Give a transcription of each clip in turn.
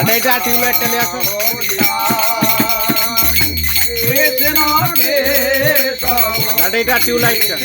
দাদা এটা টিউবলাইট চালে আসো। এটা টিউবলাইটটা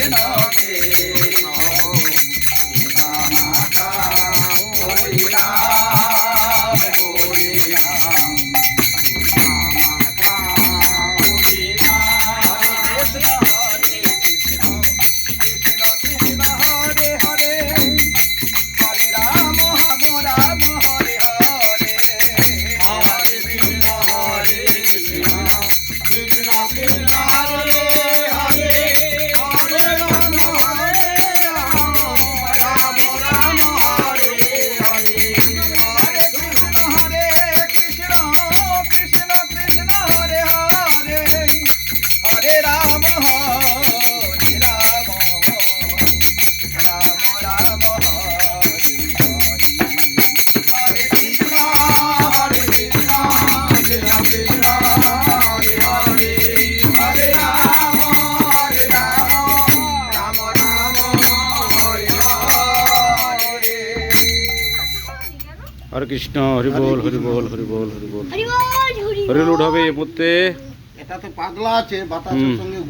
হরে কৃষ্ণ হরি বল হরি বল হরি বল হরি বল। হরি বল হরি হরি লুট হবে এ মুহূর্তে। এটা তো পাগলা আছে বাতাসের। সঙ্গে